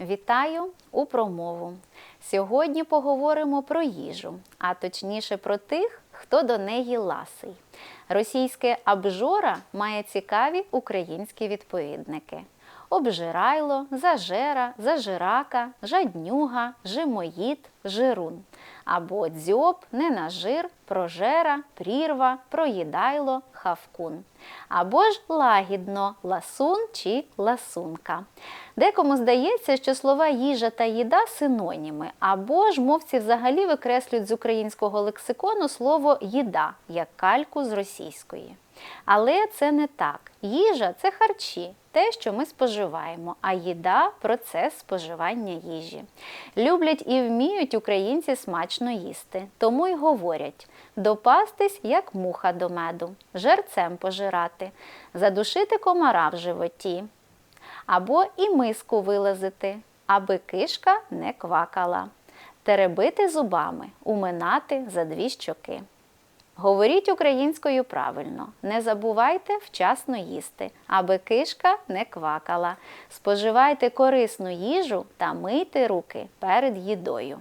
Вітаю у промову. Сьогодні поговоримо про їжу, а точніше про тих, хто до неї ласий. Російське абжора має цікаві українські відповідники: обжирайло, зажера, зажирака, жаднюга, жимоїд, жирун. Або дзьоб, ненажир, прожера, прірва, проїдайло, хавкун. Або ж лагідно ласун чи ласунка. Декому здається, що слова їжа та їда синоніми, або ж мовці взагалі викреслюють з українського лексикону слово їда як кальку з російської. Але це не так. Їжа це харчі, те, що ми споживаємо, а їда процес споживання їжі. Люблять і вміють українці смачно їсти, тому й говорять допастись, як муха до меду, жерцем пожирати, задушити комара в животі, або і миску вилазити, аби кишка не квакала, теребити зубами, уминати за дві щоки. Говоріть українською правильно, не забувайте вчасно їсти, аби кишка не квакала. Споживайте корисну їжу та мийте руки перед їдою.